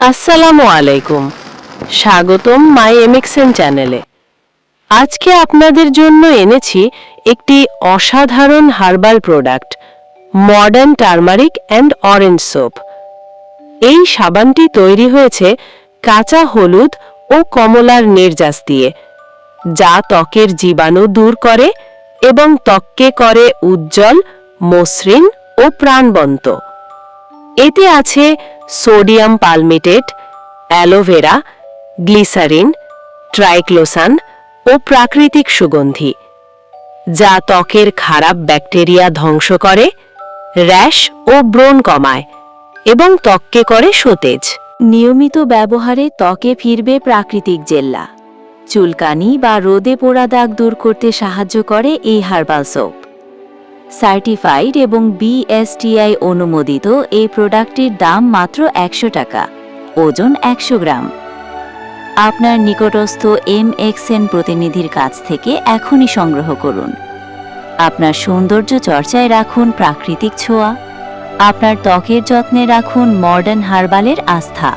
আসসালামু আলাইকুম। স্বাগতম মাই এমএক্সএন চ্যানেলে। আজকে আপনাদের জন্য এনেছি একটি অসাধারণ herbal product, modern turmeric and orange soap. এই সাবানটি তৈরি হয়েছে কাঁচা হলুদ ও কমলার নির্যাস দিয়ে, যা ত্বকের জীবাণু দূর করে এবং ত্বককে করে উজ্জ্বল, মসৃণ ও প্রাণবন্ত। এতে আছে sodium palmitate aloe vera glycerin, triclosan ও প্রাকৃতিক সুগন্ধি, যা ত্বকের খারাপ ব্যাকটেরিয়া ধ্বংস করে, র্যাশ ও ব্রণ কমায় এবং ত্বককে করে সতেজ। নিয়মিত ব্যবহারে ত্বকে ফিরবে প্রাকৃতিক জেল্লা। চুলকানি বা রোদে পোড়া দাগ দূর করতে সাহায্য করে এই হার্বাল সোপ। সার্টিফাইড এবং বিএসটিআই অনুমোদিত এই প্রোডাক্টটির দাম মাত্র একশো টাকা, ওজন একশো গ্রাম। আপনার নিকটস্থ এম এক্সএন প্রতিনিধির কাছ থেকে এখনই সংগ্রহ করুন। আপনার সৌন্দর্য চর্চায় রাখুন প্রাকৃতিক ছোঁয়া। আপনার ত্বকের যত্নে রাখুন মডার্ন হার্বালের আস্থা।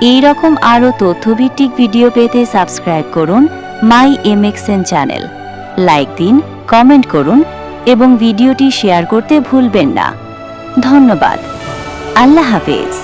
এই রকম আরও তথ্যভিত্তিক ভিডিও পেতে সাবস্ক্রাইব করুন my M MXN channel like দিন কমেন্ট করুন এবং ভিডিওটি শেয়ার করতে ভুলবেন না। ধন্যবাদ। আল্লাহ হাফেজ।